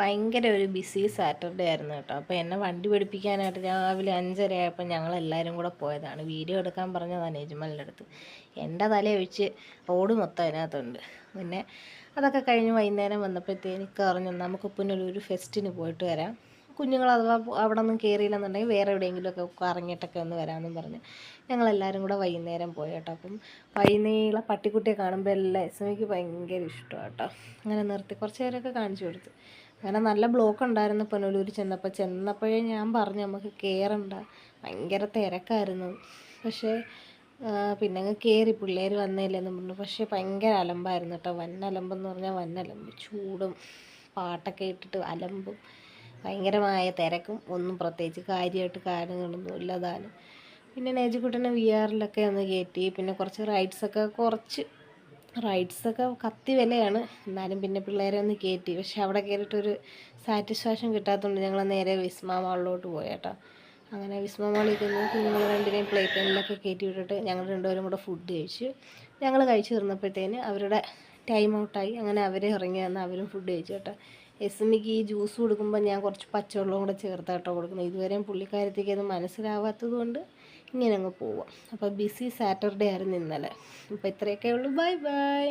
ഭയങ്കര ഒരു BC Saturday ആയിരുന്നു കേട്ടോ. അപ്പോൾ എന്നെ വണ്ടി പിടിപ്പിക്കാനായിട്ട് രാവിലെ അഞ്ചര ആയപ്പോൾ ഞങ്ങൾ എല്ലാവരും കൂടെ പോയതാണ്. വീഡിയോ എടുക്കാൻ പറഞ്ഞതാണ് നെജ്മലിന്റെ അടുത്ത്. എന്റെ തലയൊഴിച്ച് റോഡ് മൊത്തം അതിനകത്തുണ്ട്. പിന്നെ അതൊക്കെ കഴിഞ്ഞ് വൈകുന്നേരം വന്നപ്പോഴത്തേക്ക് പറഞ്ഞു നമുക്ക് പിന്നെ ഒരു ഫെസ്റ്റിന് പോയിട്ട് വരാം. കുഞ്ഞുങ്ങൾ അഥവാ അവിടെ ഒന്നും കയറിയില്ലെന്നുണ്ടെങ്കിൽ വേറെ എവിടെയെങ്കിലുമൊക്കെ കറങ്ങിയിട്ടൊക്കെ ഒന്ന് വരാമെന്നും പറഞ്ഞ് ഞങ്ങളെല്ലാവരും കൂടെ വൈകുന്നേരം പോയി കേട്ടോ. അപ്പം വൈകുന്നേരം പട്ടിക്കുട്ടിയെ കാണുമ്പോൾ എല്ലാ എസ് എമ്മയ്ക്ക് ഭയങ്കര ഇഷ്ടമാണ് കേട്ടോ. അങ്ങനെ നിർത്തി കുറച്ച് നേരമൊക്കെ കാണിച്ചു കൊടുത്തു. അങ്ങനെ നല്ല ബ്ലോക്ക് ഉണ്ടായിരുന്നു പുനലൂർ ചെന്നപ്പോൾ ചെന്നപ്പോഴേ ഞാൻ പറഞ്ഞു നമുക്ക് കയറണ്ട ഭയങ്കര തിരക്കായിരുന്നു. പക്ഷേ പിന്നെ അങ്ങ് കയറി പിള്ളേർ വന്നില്ലെന്ന് പറഞ്ഞു. പക്ഷേ ഭയങ്കര അലമ്പായിരുന്നു കേട്ടോ. വന്നലമ്പെന്ന് പറഞ്ഞാൽ വന്നലമ്പ് ചൂടും പാട്ടൊക്കെ ഇട്ടിട്ട് അലമ്പും ഭയങ്കരമായ തിരക്കും. ഒന്നും പ്രത്യേകിച്ച് കാര്യമായിട്ട് കാര്യങ്ങളൊന്നും ഇല്ലതാനും. പിന്നെ നേജിക്കുട്ടനെ വി ആറിലൊക്കെ ഒന്ന് കയറ്റി പിന്നെ കുറച്ച് റൈഡ്സൊക്കെ കുറച്ച് റൈഡ്സൊക്കെ കത്തി വിലയാണ്. എന്നാലും പിന്നെ പിള്ളേരെ ഒന്ന് കയറ്റി പക്ഷെ അവിടെ കയറിയിട്ടൊരു സാറ്റിസ്ഫാക്ഷൻ കിട്ടാത്തതുകൊണ്ട് ഞങ്ങൾ നേരെ വിസ്മ മാളിലോട്ട് പോയി കേട്ടോ. അങ്ങനെ വിസ്മമാളിക്കുന്ന കുഞ്ഞുങ്ങൾ രണ്ടിനെയും പ്ലേറ്റ് ടൈമിലൊക്കെ കയറ്റി വിട്ടിട്ട് ഞങ്ങൾ രണ്ടുപേരും കൂടെ ഫുഡ് കഴിച്ചു. ഞങ്ങൾ കഴിച്ചു തീർന്നപ്പോഴത്തേന് അവരുടെ ടൈം ഔട്ടായി അങ്ങനെ അവരെ ഇറങ്ങി വന്ന് അവരും ഫുഡ് കഴിച്ചു കേട്ടോ. എസ്മിക്ക് ഈ ജ്യൂസ് കൊടുക്കുമ്പോൾ ഞാൻ കുറച്ച് പച്ചവെള്ളവും കൂടെ ചേർത്ത് കേട്ടോ കൊടുക്കുന്നത്. ഇതുവരെയും പുള്ളിക്കാരത്തേക്ക് അത് മനസ്സിലാവാത്തത് കൊണ്ട് ഇങ്ങനെ അങ്ങ് പോവാം. അപ്പോൾ ബിസി സാറ്റർഡേ ആയിരുന്നു ഇന്നലെ. അപ്പോൾ ഇത്രയൊക്കെ ഉള്ളൂ. Bye bye